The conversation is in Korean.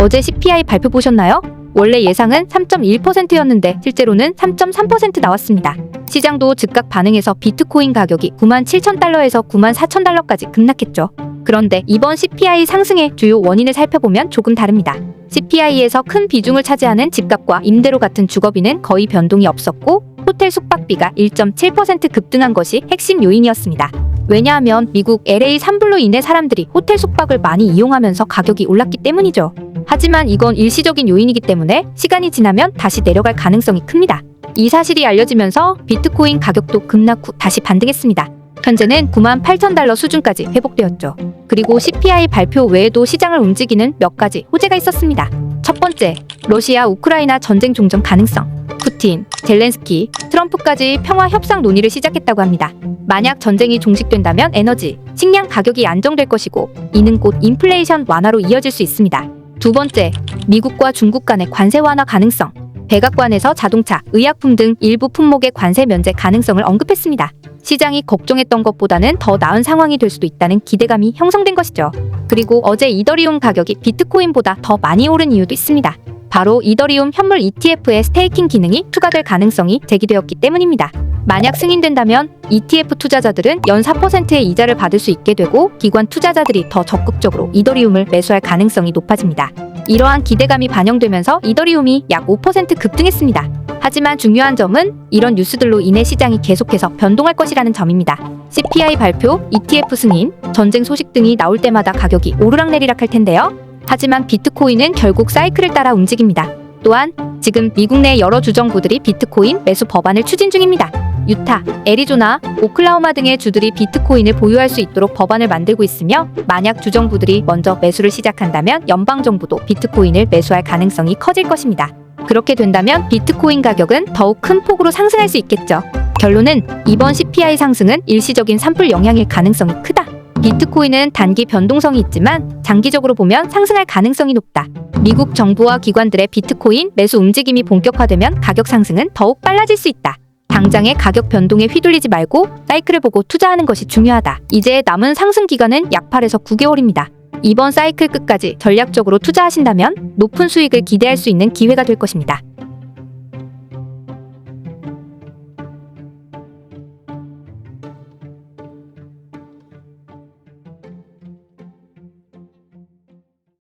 어제 CPI 발표 보셨나요? 원래 예상은 3.1%였는데 실제로는 3.3% 나왔습니다. 시장도 즉각 반응해서 비트코인 가격이 9만 7천 달러에서 9만 4천 달러까지 급락했죠. 그런데 이번 CPI 상승의 주요 원인을 살펴보면 조금 다릅니다. CPI에서 큰 비중을 차지하는 집값과 임대료 같은 주거비는 거의 변동이 없었고 호텔 숙박비가 1.7% 급등한 것이 핵심 요인이었습니다. 왜냐하면 미국 LA 산불로 인해 사람들이 호텔 숙박을 많이 이용하면서 가격이 올랐기 때문이죠. 하지만 이건 일시적인 요인이기 때문에 시간이 지나면 다시 내려갈 가능성이 큽니다. 이 사실이 알려지면서 비트코인 가격도 급락 후 다시 반등했습니다. 현재는 9만 8천 달러 수준까지 회복되었죠. 그리고 CPI 발표 외에도 시장을 움직이는 몇 가지 호재가 있었습니다. 첫 번째, 러시아 우크라이나 전쟁 종전 가능성. 푸틴, 젤렌스키, 트럼프까지 평화 협상 논의를 시작했다고 합니다. 만약 전쟁이 종식된다면 에너지, 식량 가격이 안정될 것이고 이는 곧 인플레이션 완화로 이어질 수 있습니다. 두 번째, 미국과 중국 간의 관세 완화 가능성. 백악관에서 자동차, 의약품 등 일부 품목의 관세 면제 가능성을 언급했습니다. 시장이 걱정했던 것보다는 더 나은 상황이 될 수도 있다는 기대감이 형성된 것이죠. 그리고 어제 이더리움 가격이 비트코인보다 더 많이 오른 이유도 있습니다. 바로 이더리움 현물 ETF의 스테이킹 기능이 추가될 가능성이 제기되었기 때문입니다. 만약 승인된다면 ETF 투자자들은 연 4%의 이자를 받을 수 있게 되고 기관 투자자들이 더 적극적으로 이더리움을 매수할 가능성이 높아집니다. 이러한 기대감이 반영되면서 이더리움이 약 5% 급등했습니다. 하지만 중요한 점은 이런 뉴스들로 인해 시장이 계속해서 변동할 것이라는 점입니다. CPI 발표, ETF 승인, 전쟁 소식 등이 나올 때마다 가격이 오르락내리락 할 텐데요. 하지만 비트코인은 결국 사이클을 따라 움직입니다. 또한 지금 미국 내 여러 주정부들이 비트코인 매수 법안을 추진 중입니다. 유타, 애리조나, 오클라호마 등의 주들이 비트코인을 보유할 수 있도록 법안을 만들고 있으며 만약 주정부들이 먼저 매수를 시작한다면 연방정부도 비트코인을 매수할 가능성이 커질 것입니다. 그렇게 된다면 비트코인 가격은 더욱 큰 폭으로 상승할 수 있겠죠. 결론은 이번 CPI 상승은 일시적인 산불 영향일 가능성이 크다. 비트코인은 단기 변동성이 있지만 장기적으로 보면 상승할 가능성이 높다. 미국 정부와 기관들의 비트코인 매수 움직임이 본격화되면 가격 상승은 더욱 빨라질 수 있다. 당장의 가격 변동에 휘둘리지 말고 사이클을 보고 투자하는 것이 중요하다. 이제 남은 상승 기간은 약 8에서 9개월입니다. 이번 사이클 끝까지 전략적으로 투자하신다면 높은 수익을 기대할 수 있는 기회가 될 것입니다.